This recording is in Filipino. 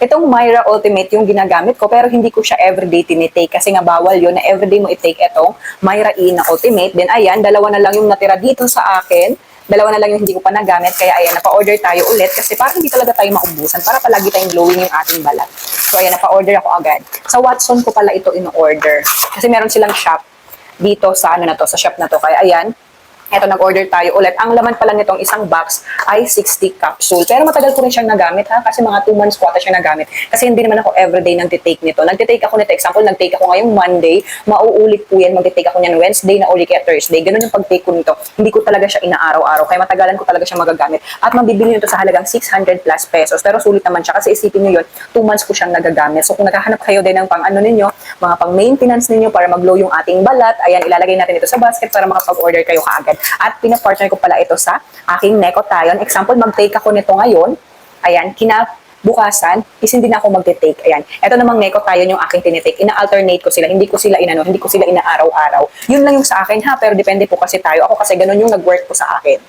Itong Myra Ultimate yung ginagamit ko pero hindi ko siya everyday tinitake kasi nga bawal yun na everyday mo i-take itong Myra E na Ultimate. Then ayan, dalawa na lang yung natira dito sa akin. Dalawa na lang yung hindi ko pa nagamit kaya ayan, napa-order tayo ulit kasi parang hindi talaga tayo maubusan para palagi tayong glowing yung ating balat. So ayan, napa-order ako agad. Sa Watson ko pala ito in-order kasi meron silang shop dito sa ano na to, sa shop na to. Kaya ayan, eto nag-order tayo ulit. Ang laman pala nitong isang box ay 60 capsule. Pero matagal ko rin siyang nagamit ha, kasi mga 2 months ko ata siya nagamit. Kasi hindi naman ako everyday nag-take nito. Nag-take ako nito, example, nag-take ako ngayong Monday, mauulit po yan, mag-take ako niyan Wednesday na uli kaya Thursday. Ganun yung pag-take ko nito. Hindi ko talaga siya inaaraw-araw, kaya matagalan ko talaga siya magagamit. At mabibili nito sa halagang 600 plus pesos. Pero sulit naman siya kasi isipin niyo yun, 2 months ko siyang nagagamit. So kung naghahanap kayo din ng pang ano ninyo, mga pang maintenance ninyo para mag-glow yung ating balat, ayan, ilalagay natin ito sa basket para makapag-order kayo kaagad. At pinapartner ko pala ito sa aking Necotion. Example, mag-take ako nito ngayon. Ayan, kinabukasan, is hindi na ako magte-take. Ayan. Ito namang Necotion yung aking tinitake. Ina-alternate ko sila. Hindi ko sila inano, hindi ko sila inaaraw-araw. Yun lang yung sa akin ha, pero depende po kasi tayo. Ako kasi ganun yung nag-work po sa akin.